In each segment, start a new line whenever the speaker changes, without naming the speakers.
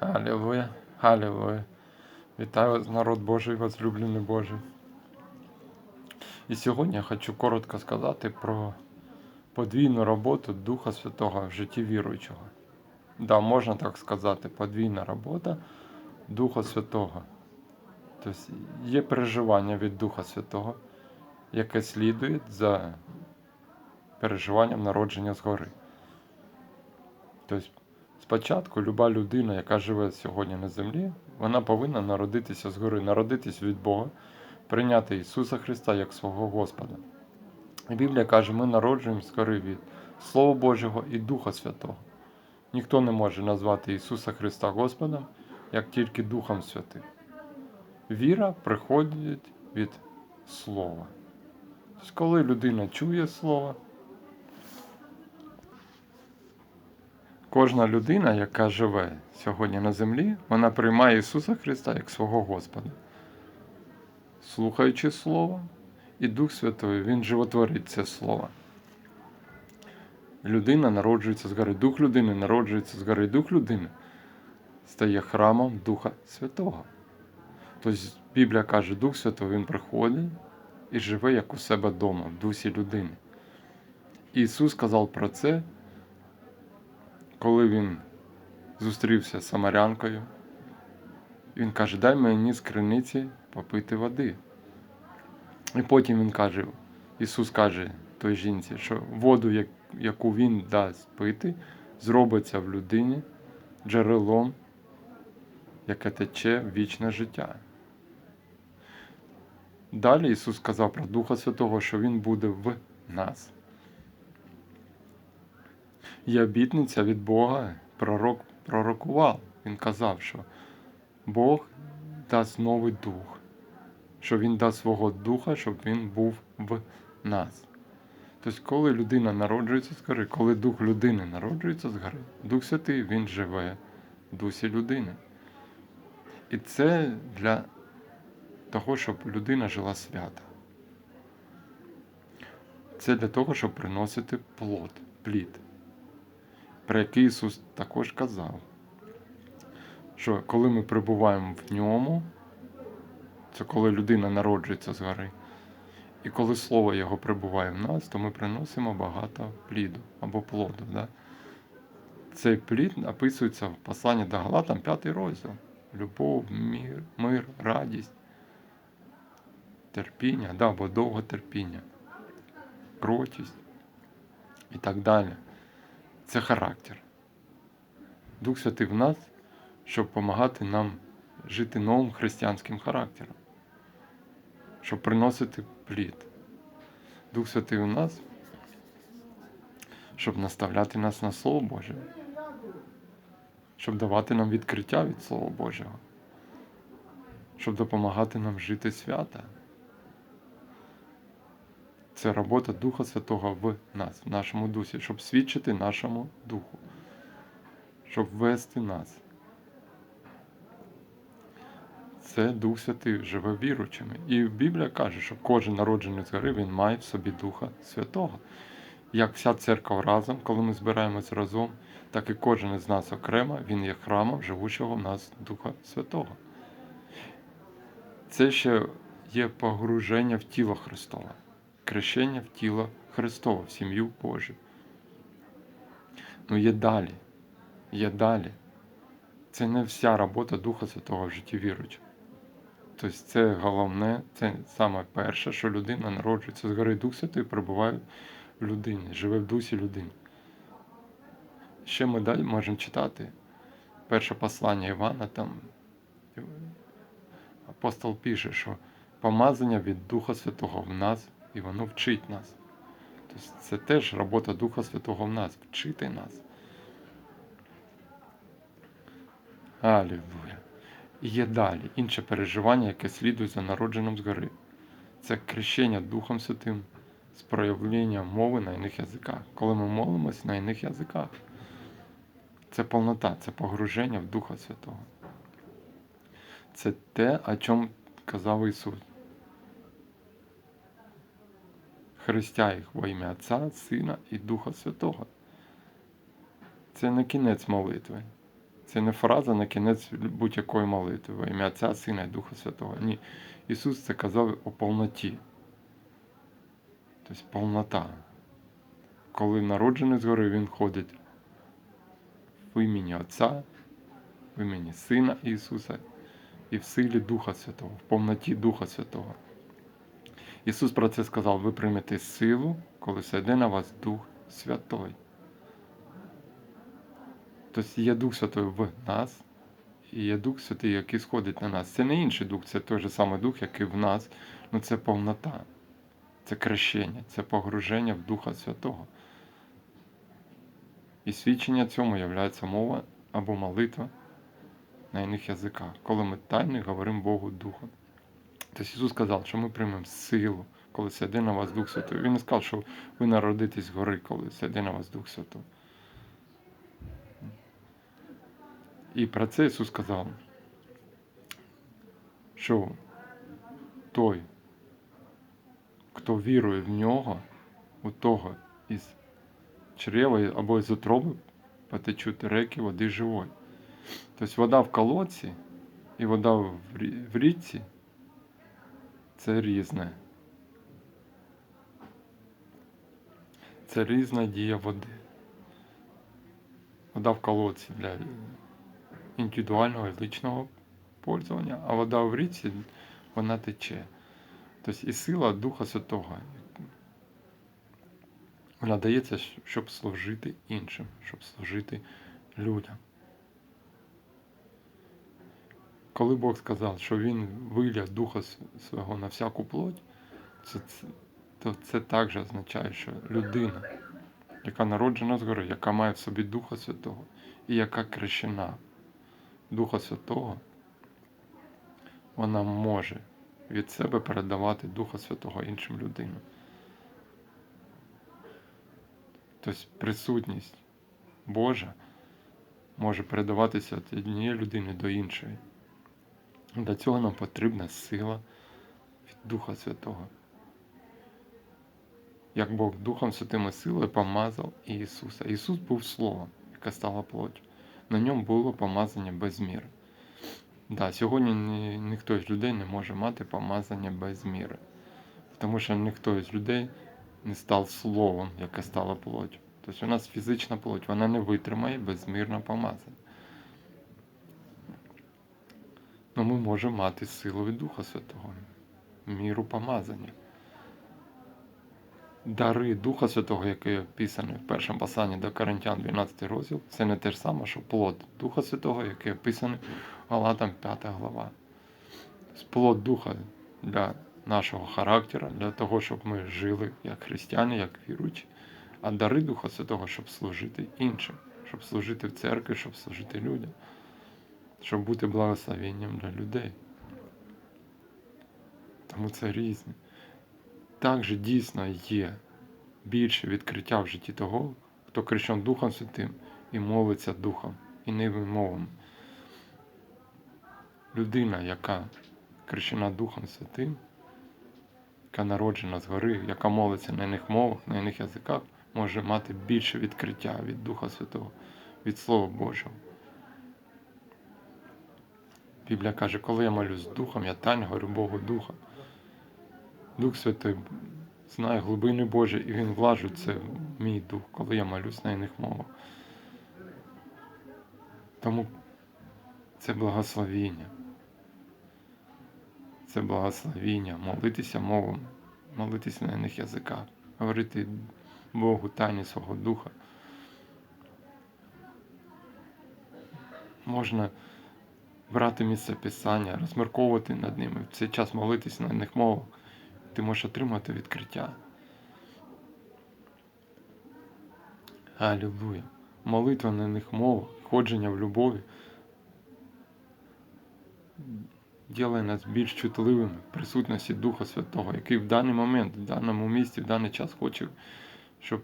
Аллилуйя, Аллилуйя. Вітаю вас, народ Божий, возлюблений Божий. І сьогодні я хочу коротко сказати про подвійну роботу Духа Святого в житті віруючого. Да, можна так сказати, подвійна робота Духа Святого. Тобто є переживання від Духа Святого, яке слідує за переживанням народження згори. Тобто Спочатку люба людина, яка живе сьогодні на землі, вона повинна народитися згори, народитись від Бога, прийняти Ісуса Христа як свого Господа. Біблія каже, ми народжуємо згори від Слова Божого і Духа Святого. Ніхто не може назвати Ісуса Христа Господом, як тільки Духом Святим. Віра приходить від Слова. Тобто, коли людина чує Слово, Кожна людина, яка живе сьогодні на землі, вона приймає Ісуса Христа як свого Господа. Слухаючи Слово, і Дух Святий, Він животворить це Слово. Людина народжується з. Дух людини народжується з. Дух людини стає храмом Духа Святого. Тобто Біблія каже, Дух Святий Він приходить і живе як у себе вдома, в дусі людини. Ісус сказав про це коли він зустрівся з самарянкою, він каже, дай мені з криниці попити води. І потім він каже, Ісус каже той жінці, що воду, яку Він дасть пити, зробиться в людині джерелом, яке тече вічне життя. Далі Ісус сказав про Духа Святого, що Він буде в нас. Є обітниця від Бога, пророк пророкував. Він казав, що Бог дасть новий дух, що Він дасть свого духа, щоб він був в нас. Тобто, коли людина народжується з гори, коли дух людини народжується з гори, Дух Святий Він живе в дусі людини. І це для того, щоб людина жила свята. Це для того, щоб приносити плод, плід про який Ісус також казав, що коли ми перебуваємо в ньому, це коли людина народжується з гори, і коли Слово Його прибуває в нас, то ми приносимо багато пліду або плоду. Да? Цей плід описується в посланні до Галатам 5 розділ. Любов, мир, мир, радість, терпіння, да, або довготерпіння, кротість і так далі це характер. Дух Святий в нас, щоб допомагати нам жити новим християнським характером, щоб приносити плід. Дух Святий у нас, щоб наставляти нас на Слово Боже, щоб давати нам відкриття від Слова Божого, щоб допомагати нам жити свята. Це робота Духа Святого в нас, в нашому дусі, щоб свідчити нашому духу, щоб вести нас. Це Дух Святий живе віручими. І Біблія каже, що кожен народжений з гори він має в собі Духа Святого. Як вся церква разом, коли ми збираємось разом, так і кожен із нас окремо, він є храмом живучого в нас Духа Святого. Це ще є погруження в тіло Христове хрещення в тіло Христове, в сім'ю Божу. Ну є далі, є далі. Це не вся робота Духа Святого в житті віруючого. Тобто це головне, це саме перше, що людина народжується з гори Дух Святий перебуває в людині, живе в дусі людини. Ще ми далі можемо читати перше послання Івана, там апостол пише, що помазання від Духа Святого в нас і воно вчить нас. Тобто Це теж робота Духа Святого в нас, вчити нас. Алілуя. І є далі інше переживання, яке слідує за народженим згори. Це крещення Духом Святим з проявленням мови на інших язиках. Коли ми молимося на інших язиках, це повнота, це погруження в Духа Святого. Це те, о чому казав Ісус. Хрестя їх во ім'я Отця, Сина і Духа Святого. Це не кінець молитви. Це не фраза на кінець будь-якої молитви, во ім'я Отця, Сина і Духа Святого. Ні. Ісус це казав о повноті. Тобто повнота. Коли народжений згори, Він ходить в імені Отця, в імені Сина Ісуса і в силі Духа Святого, в повноті Духа Святого. Ісус про це сказав: ви приймете силу, коли сяде на вас Дух Святой. Тобто є Дух Святой в нас, і є Дух Святий, який сходить на нас. Це не інший дух, це той же самий Дух, який в нас, ну це повнота, це крещення, це погруження в Духа Святого. І свідчення цьому є мова або молитва на іних язиках, коли ми тайно говоримо Богу Духом. Тобто Ісус сказав, що ми приймемо силу, коли сяде на вас Дух Святий. Він не сказав, що ви народитесь згори, коли сяде на вас Дух Святий. І про це Ісус сказав, що той, хто вірує в нього, у того із чрева або із утроби потечуть реки води живої. Тобто вода в колодці і вода в річці це різне. Це різна дія води. Вода в колодці для індивідуального і личного пользування, а вода в річці вона тече. Тобто і сила Духа Святого. Вона дається, щоб служити іншим, щоб служити людям. Коли Бог сказав, що Він виляв Духа свого на всяку плоть, це, то це також означає, що людина, яка народжена згори, яка має в собі Духа Святого і яка крещена Духа Святого, вона може від себе передавати Духа Святого іншим людинам. Тобто присутність Божа може передаватися від однієї людини до іншої. Для цього нам потрібна сила від Духа Святого. Як Бог Духом Святим силою помазав Ісуса. Ісус був Словом, яке стало плоттю. На ньому було помазання без міри. Да, сьогодні ні, ніхто з людей не може мати помазання без міри. Тому що ніхто з людей не став словом, яке стало плоттю. Тобто у нас фізична плоть, вона не витримає безмірне помазання. Ну, ми можемо мати силу від Духа Святого, міру помазання. Дари Духа Святого, які описані в першому посланні до Коринтян 12 розділ, це не те ж саме, що плод Духа Святого, який описаний Галатам 5 глава. Плод Духа для нашого характеру, для того, щоб ми жили як християни, як віруючі, а дари Духа Святого, щоб служити іншим, щоб служити в церкві, щоб служити людям, щоб бути благословенням для людей. Тому це різне. Також дійсно є більше відкриття в житті того, хто крещен Духом Святим і молиться Духом і ними мовами. Людина, яка крещена Духом Святим, яка народжена згори, яка молиться на іних мовах, на іних язиках, може мати більше відкриття від Духа Святого, від Слова Божого. Біблія каже, коли я молюсь Духом, я тайно говорю Богу Духа. Дух Святий знає глибини Божі, і Він влажить це в мій дух, коли я молюсь на іних мовах. Тому це благословіння. Це благословіння, молитися мовами, молитися на іних язиках, говорити Богу тайні свого духа. Можна брати місце Писання, розмірковувати над ними, в цей час молитися на них мовах. Ти можеш отримати відкриття. Алілуя. Молитва на них мовах, ходження в любові ділає нас більш чутливими в присутності Духа Святого, який в даний момент, в даному місці, в даний час хоче, щоб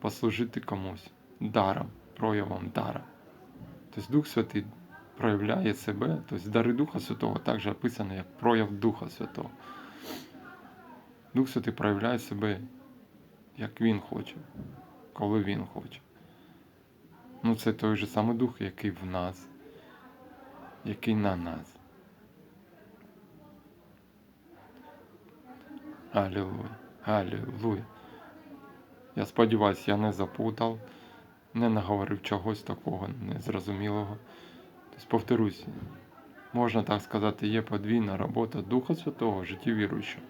послужити комусь даром, проявом дара. Тобто Дух Святий проявляє себе, тобто дари Духа Святого також описані як прояв Духа Святого. Дух Святий проявляє себе, як Він хоче, коли Він хоче. Ну це той же самий дух, який в нас, який на нас. Алілуя, алілуя. Я сподіваюся, я не запутав, не наговорив чогось такого незрозумілого. Тобто, повторюсь, можна так сказати, є подвійна робота Духа Святого в житті віруючого.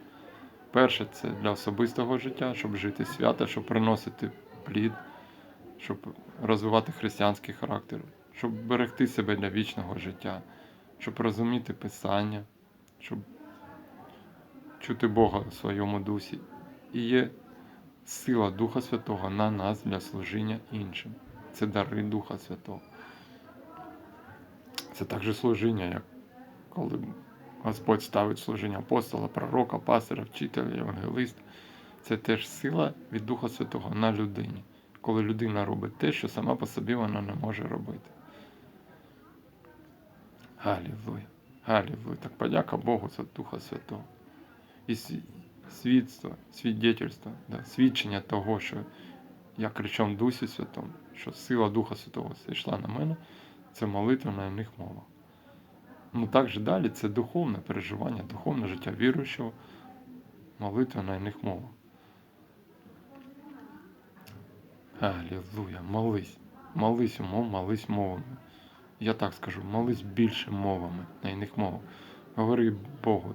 Перше, це для особистого життя, щоб жити свято, щоб приносити плід, щоб розвивати християнський характер, щоб берегти себе для вічного життя, щоб розуміти Писання, щоб чути Бога у своєму дусі. І є сила Духа Святого на нас для служіння іншим. Це дари Духа Святого. Це також служіння, як коли Господь ставить служіння апостола, пророка, пастора, вчителя, євангелиста. Це теж сила від Духа Святого на людині, коли людина робить те, що сама по собі вона не може робити. Галілуя. Галілуя. Так подяка Богу за Духа Святого. І свідство, свідетельство, да, свідчення того, що я кричав Дусі Святому, що сила Духа Святого зійшла на мене, це молитва на іних мовах. Ну також далі це духовне переживання, духовне життя віруючого, молитва на іних мовах. Алілуя, молись. Молись умом, молись мовами. Я так скажу, молись більше мовами на іних мовах. Говори Богу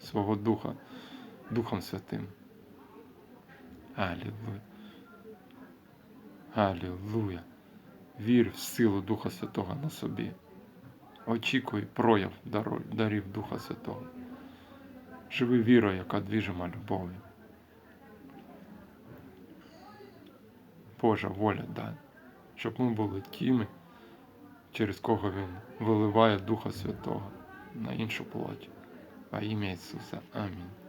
свого Духа, Духом Святим. Алілуя. Алілуя. Вір в силу Духа Святого на собі. Очікуй прояв дарів Духа Святого. Живи вірою, яка двіжима любов'ю. Божа воля дай, щоб ми були тими, через кого Він виливає Духа Святого на іншу плоть. Во ім'я Ісуса. Амінь.